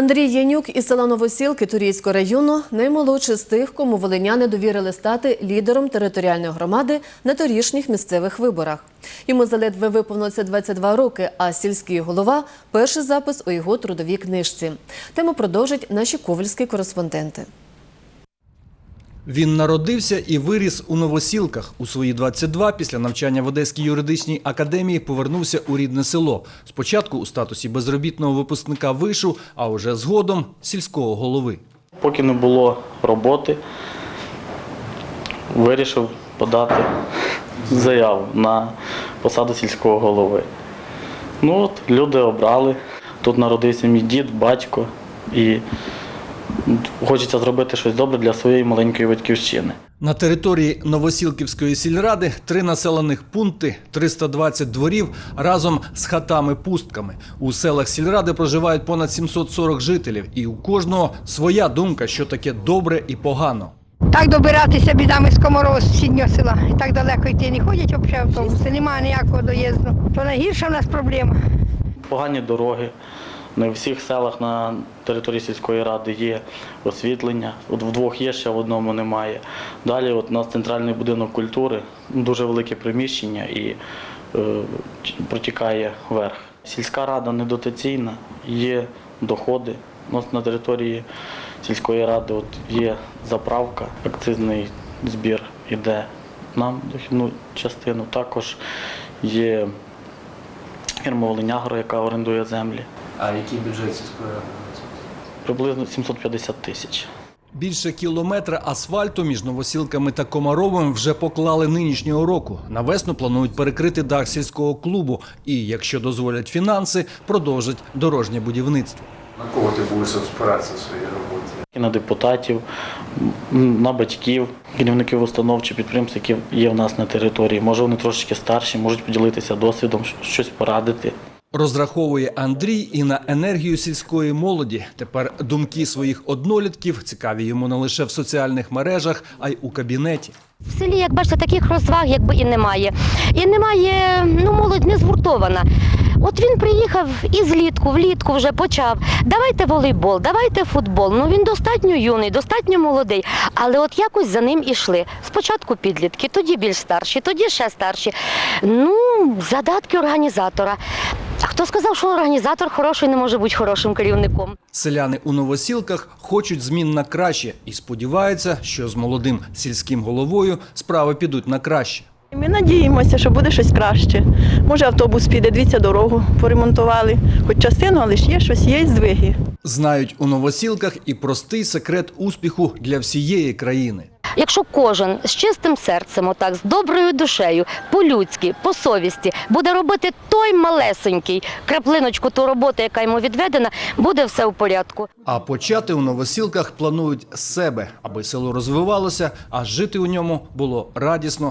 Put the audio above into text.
Андрій Янюк із села Новосілки Турійського району наймолодший з тих, кому волиняни довірили стати лідером територіальної громади на торішніх місцевих виборах. Йому заледве виповнилося 22 роки, а сільський голова перший запис у його трудовій книжці. Тему продовжать наші ковальські кореспонденти. Він народився і виріс у Новосілках. У свої 22 після навчання в Одеській юридичній академії повернувся у рідне село. Спочатку у статусі безробітного випускника вишу, а вже згодом сільського голови. Поки не було роботи, вирішив подати заяву на посаду сільського голови. Ну от, люди обрали. Тут народився мій дід, батько, і хочеться зробити щось добре для своєї маленької батьківщини. На території Новосілківської сільради три населених пункти, 320 дворів разом з хатами-пустками. У селах сільради проживають понад 740 жителів, і у кожного своя думка, що таке добре і погано. Так добиратися бідами з коморова з сусіднього села. І так далеко йти не ходять взагалі автобуси, немає ніякого доїзду. То найгірша в нас проблема. Погані дороги. Не в всіх селах на території сільської ради є освітлення. От в двох є, ще в одному немає. Далі от у нас центральний будинок культури, дуже велике приміщення і е, протікає вверх. Сільська рада недотаційна, є доходи. У нас на території сільської ради от є заправка, акцизний збір іде нам дохідну частину. Також є фірма Волинягро, яка орендує землі. А який бюджет сільської ради? Приблизно 750 тисяч. Більше кілометра асфальту між Новосілками та Комаровим вже поклали нинішнього року. На весну планують перекрити дах сільського клубу і, якщо дозволять фінанси, продовжать дорожнє будівництво. На кого ти будеш спиратися в своїй роботі? І на депутатів, на батьків, керівників установ чи підприємств, які є в нас на території. Може, вони трошечки старші, можуть поділитися досвідом, щось порадити. Розраховує Андрій і на енергію сільської молоді. Тепер думки своїх однолітків цікаві йому не лише в соціальних мережах, а й у кабінеті. В селі, як бачите, таких розваг якби і немає. І немає, ну, молодь не згуртована. От він приїхав і злітку, влітку вже почав. Давайте волейбол, давайте футбол. Ну він достатньо юний, достатньо молодий. Але от якось за ним ішли. Спочатку підлітки, тоді більш старші, тоді ще старші. Ну, задатки організатора. А хто сказав, що організатор хороший не може бути хорошим керівником? Селяни у новосілках хочуть змін на краще і сподіваються, що з молодим сільським головою справи підуть на краще. Ми надіємося, що буде щось краще. Може, автобус піде, дивіться, дорогу поремонтували. Хоч частину, але ж є щось, є здвиги. Знають у новосілках і простий секрет успіху для всієї країни. Якщо кожен з чистим серцем, отак, з доброю душею, по-людськи, по совісті, буде робити той малесенький краплиночку ту роботу, яка йому відведена, буде все в порядку. А почати у новосілках планують себе, аби село розвивалося, а жити у ньому було радісно